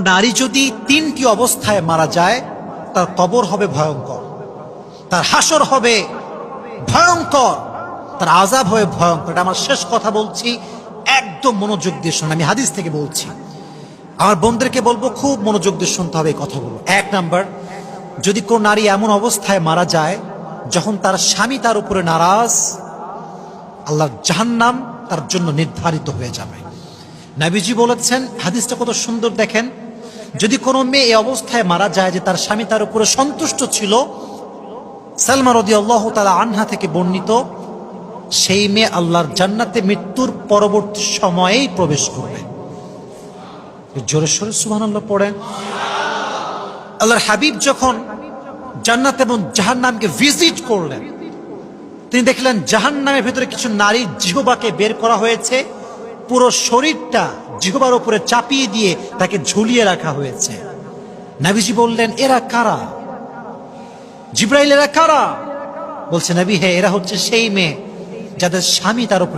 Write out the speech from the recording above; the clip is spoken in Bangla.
নারী যদি তিনটি অবস্থায় মারা যায়, তার কবর হবে ভয়ঙ্কর। তার হাসর হবে ভয়ঙ্কর। তার আজাব হবে ভয়ঙ্কর। এটা আমার শেষ কথা বলছি। একদম মনোযোগ দিয়ে শুনুন। আমি হাদিস থেকে বলছি। আমার বোনদেরকে বলব, খুব মনোযোগ দিয়ে শুনতে হবে এই কথাগুলো। এক নাম্বার, যদি কোন নারী এমন অবস্থায় মারা যায়, যখন তার স্বামী তার উপরে নারাজ আল্লাহর জাহান্নাম তার জন্য নির্ধারিত হয়ে যাবে। নাবিজি বলেছেন, হাদিসটা কত সুন্দর দেখেন। যদি কোনো মেয়ে এই অবস্থায় মারা যায় যে তার স্বামী তার উপরে সন্তুষ্ট ছিল, সালমা রদি আল্লাহ তালা আনহা থেকে বর্ণিত, সেই মেয়ে আল্লাহর জান্নাতে মৃত্যুর পরবর্তী সময়েই প্রবেশ করবে। জোরে সোরে সুবাহ পড়েন। আল্লাহর হাবিব যখন জান্নাত এবং জাহান্নামকে ভিজিট করলেন, তিনি দেখলেন জাহান্নামের ভেতরে কিছু নারীর জিহবাকে বের করা হয়েছে, পুরো শরীরটা জিহবার উপরে চাপিয়ে দিয়ে তাকে ঝুলিয়ে রাখা হয়েছে। নাবিজি বললেন, এরা কারা? জিব্রাইল, এরা কারা? বলছে, নাবি হ্যাঁ এরা হচ্ছে সেই মেয়ে যাদের স্বামী তার উপরে